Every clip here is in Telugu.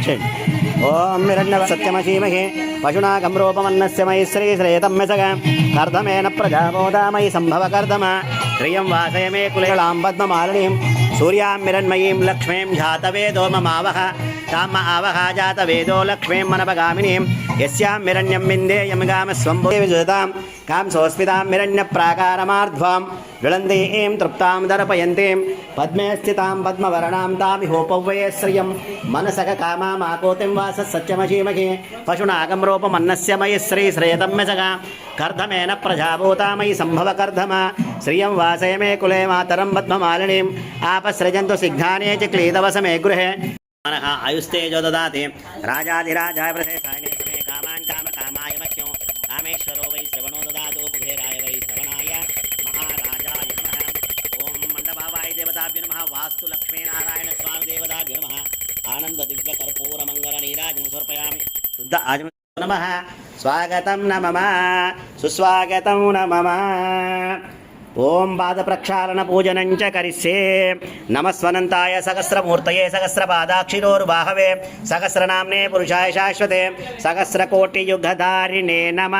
వచ్చేయండి ఓం హిరణ్య సత్యమశీమహే. పశునాకం రూపమన్నస్య మయి శ్రీ శ్రేతం మెసగ. కర్ధమేన ప్రజాబోధామయి సంభవ కర్ధమ శ్రియం వాసయ మే కులేళాం పద్మమాలినీం. సూర్యాం హిరణ్మయీం లక్ష్మీం జాతవేదో మమావహ. తామ ఆవహ వేదో లక్ష్మీం మనపగామినీం యస్యాం హిరణ్యం విందేయం గామ స్వంభో విజతాం కాం సోస్మితాం హిరణ్య ప్రాకారమార్ధ్వాం జ్వలందీం తృప్తాం దర్పయంతీం పద్మే స్థితాం పద్మవర్ణాం తామిహోపవ్వయే శ్రియం మనసక కామామాకోతిం వాస సత్యమశీమహే పశునాగం రూపమన్నస్య మయి శ్రీ శ్రేతం మెసగ కర్ధమేన ప్రజాభూతామయి సంభవ కర్ధమ శ్రియం వాసయ మే కులే మాతరం పద్మమాలినీం ఆపసృజంతు సిగ్ధానే చ క్లీదవసమే గృహే మనః ఆయుస్తేజో దదాతి రాజాధిరాజాయ ప్రశేషాయ మే కామాన్ కామ కామాయ మహ్యం కామేశ్వరో వై శ్రవణో దదాతు కుబేరాయ వై శ్రవణాయ మహారాజాయ నమః ఓం మండపావాయ దేవతాభ్య నమః వాస్తు లక్ష్మీనారాయణ స్వామి దేవతాభ్య నమః ఆనంద దివ్య కర్పూర మంగళ నీరాజనం సమర్పయామి శుద్ధ ఆజమ నమః ఓం పాదప్రక్షాళన పూజనం చ కరిష్యే. నమస్వనంతాయ సహస్రమూర్తయే సహస్రపాదాక్షిరోర్బాహవే సహస్రనామ్నే పురుషాయ శాశ్వతే. సహస్రకోటియుగధారిణే నమ.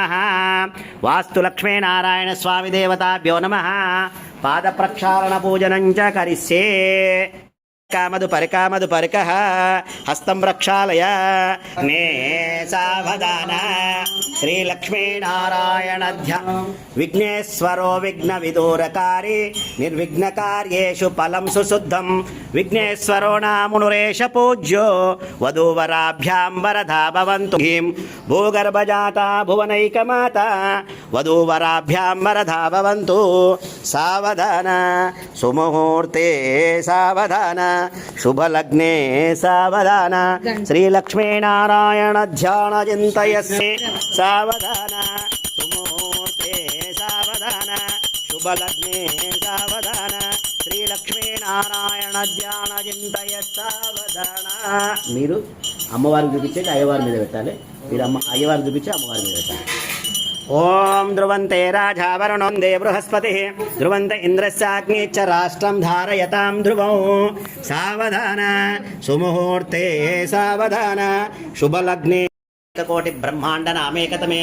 వాస్తులక్ష్మీ నారాయణ స్వామి దేవతాభ్యో నమ. పాదప్రక్షాళన పూజనం చ కరిష్యే. కామదు పరికామదు పరిక హస్తం ప్రక్షాళయ నే సావధాన. శ్రీలక్ష్మీనారాయణ ధ్యా విఘ్నేశ్వరో విఘ్న విదూరకారి నిర్విఘ్నకార్యేషు ఫలం సుశుద్ధం. విఘ్నేశ్వరో నామునురేష పూజ్యో వధూవరాభ్యాం వరదా భవంతు హిం భూగర్భజాత భువనైకమాత వధూవరాభ్యాం వరదా భవంతు సావధాన. సుముహూర్తే సావధాన. శుభలగ్నే సావధాన. శ్రీలక్ష్మీనారాయణ ధ్యాన చింతయస్య సావధాన. సావధాన. శుభలగ్నే సావధాన. శ్రీలక్ష్మీనారాయణ ధ్యాన చింతయ సావధాన. మీరు అమ్మవారికి చూపించేది అయ్యవారి మీద పెట్టాలి. మీరు అమ్మ అయ్యవారికి చూపించి అమ్మవారి మీద పెట్టాలి. ఓం ధ్రువంతే రాజా వరుణం దే బృహస్పతి. ధ్రువంత ఇంద్రస్యాగ్ని రాష్ట్రం ధారయతాం ధ్రువం. సావధాన సుముహూర్తే సావధాన. శుభలగ్నే కోటి బ్రహ్మాండ నామేకతమే.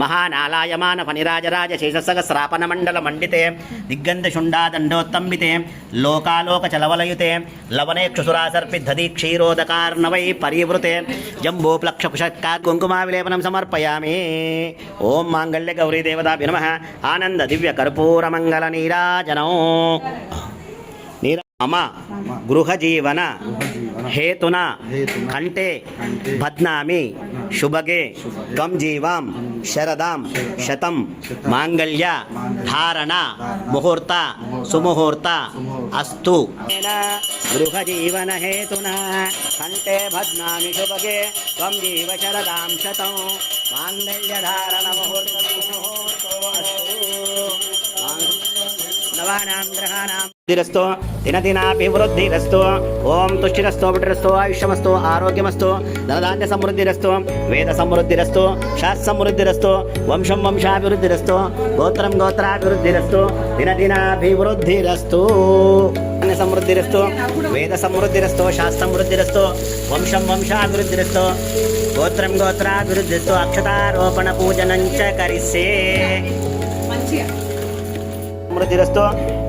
మహానాలాయమాన ఫణిరాజరాజ మండల మండితే దిగ్గంధ శుండా దండోత్తంబితే లోకాలోక చలవలయుతే లవనేక్షుసురాసర్పి దధి క్షీరోదకార్ణవై పరివృతే జంబో ప్లక్ష పుషత్కా కుంకుమా విలేపనం సమర్పయామి. ఓం మాంగళ్య గౌరీ దేవతాభ్య నమ. ఆనంద దివ్య కర్పూర మంగళ నీరాజనం. నీర మమ గృహజీవన హేతున కంటే బధ్నామి శుభగే త్వం జీవాం శరదాం శతం మాంగళ్య ధారణ ముహూర్త సుముహూర్త అస్తు గృహజీవన హేతున కంటే భద్నామి శుభగే త్వం జీవ శరదాం శతం మాంగళ్య ధారణ ముహూర్త సుముహూర్త అస్తు నవానాం గ్రహాణాం దినదినాభివృద్ధిరస్తు ఓం తుష్టిరస్తు పుటిరస్తు ఆయుష్యమస్తు ఆరోగ్యమస్తు ధనధాన్య సమృద్ధిరస్తు వేద సమృద్ధిరస్తు శాస్త్ర సమృద్ధిరస్తు వంశం వంశాభివృద్ధిరస్తు గోత్రం గోత్రాభివృద్ధిరస్తు దినదినాభివృద్ధిరస్తు. ధాన్య సమృద్ధిరస్తు వేద సమృద్ధిరస్తు శాస్త్ర సమృద్ధిరస్తు వంశం వంశాభివృద్ధిరస్తు గోత్రం గోత్రాభివృద్ధిరస్తు అక్షతారోపణ పూజనం చ మంచిగా. సమృద్ధిరస్తో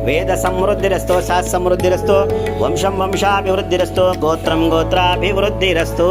వేద సమృద్ధిరస్తో శాస్త్ర సమృద్ధిరస్తో వంశం వంశాభివృద్ధిరస్తో గోత్రం గోత్రాభివృద్ధిరస్తో.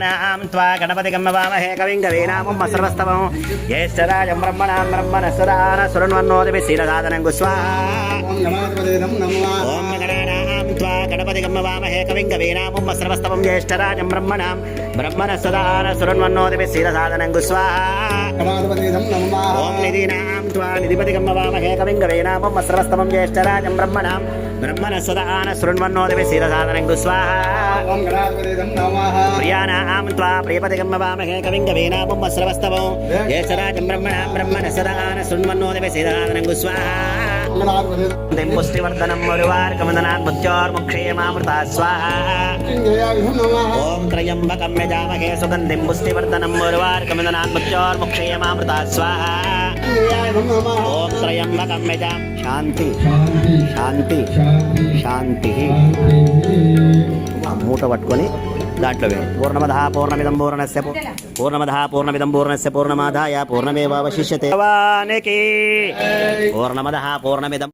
నాం త్వా గణపతి గమ్మవామహే కవిం కవీనామం సర్వస్తవం జ్యేష్ఠరాజం బ్రహ్మణాం బ్రహ్మణస్వదాన సురన్వన్నోదిపి శీలసాదనం గుస్వాహ ఓం గణాధిపతిదం నమః ఓం గణానాం త్వా గణపతి గమ్మవామహే కవిం కవీనామం సర్వస్తవం జ్యేష్ఠరాజం బ్రహ్మణాం బ్రహ్మణస్వదాన సురన్వన్నోదిపి శీలసాదనం గుస్వాహ గణాధిపతిదం నమః ఓం బ్రహ్మణస్వదాన సురన్వన్నోదిపి శీలసాదనం గుస్వాహ ఓం గణాధిపతిదం నమః ప్రియాణాం త్వా ప్రియపతిగమ్మవామహే కవిం కవీనామం వస్రవస్తవం జ్యేష్ఠరాజం బ్రహ్మణాం బ్రహ్మణ సదాన శృణ్వన్నోదిపి శీలసాదనం గుస్వాహ గణాధిపతిదం పుష్టివర్ధనం మరువార్కమందనాన్ మృత్యోర్ముక్షేమామృతా స్వాహా ఓం త్రయంబకం యజామహే సుగంధిం పుష్టివర్ధనం మరువార్కమందనాన్ మృత్యోర్ముక్షేమామృతా స్వాహా ఓం త్రయంబకం యజాం శాంతి. శాంతి. శాంతి. మూట పట్టుకొని దాంట్లో వేయండి. పూర్ణమద పూర్ణమిదం పూర్ణస్య పూర్ణమద పూర్ణమిదం పూర్ణస్య పూర్ణమాదాయ పూర్ణమేవావశిష్యతే. భవానికి. పూర్ణమద పూర్ణమిదం